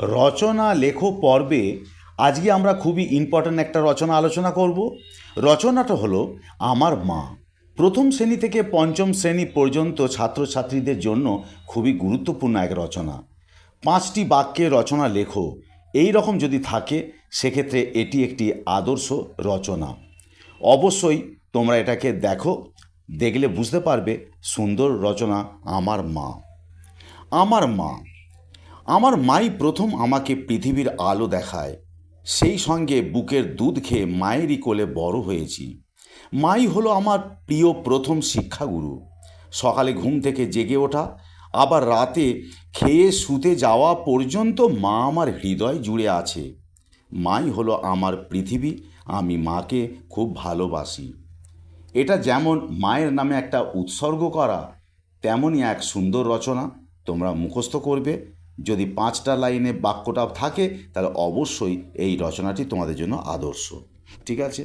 রচনা, লেখো পর্বে আজকে আমরা খুবই ইম্পর্ট্যান্ট একটা রচনা আলোচনা করব। রচনাটা হলো আমার মা। প্রথম শ্রেণি থেকে পঞ্চম শ্রেণি পর্যন্ত ছাত্রছাত্রীদের জন্য খুবই গুরুত্বপূর্ণ এক রচনা। পাঁচটি বাক্যে রচনা লেখো। এই রকম যদি থাকে, সেক্ষেত্রে এটি একটি আদর্শ রচনা। অবশ্যই তোমরা এটাকে দেখো, দেখলে বুঝতে পারবে সুন্দর রচনা আমার মা। আমার মা আমার মাই প্রথম আমাকে পৃথিবীর আলো দেখায়। সেই সঙ্গে বুকের দুধ খেয়ে মায়েরই কোলে বড় হয়েছি। মাই হলো আমার প্রিয় প্রথম শিক্ষাগুরু। সকালে ঘুম থেকে জেগে ওঠা, আবার রাতে খেয়ে শুতে যাওয়া পর্যন্ত মা আমার হৃদয় জুড়ে আছে। মাই হলো আমার পৃথিবী, আমি মাকে খুব ভালোবাসি। এটা যেমন মায়ের নামে একটা উৎসর্গ করা, তেমনই এক সুন্দর রচনা তোমরা মুখস্থ করবে। যদি পাঁচটা লাইনে বাক্যটা থাকে তাহলে অবশ্যই এই রচনাটি তোমাদের জন্য আদর্শ। ঠিক আছে?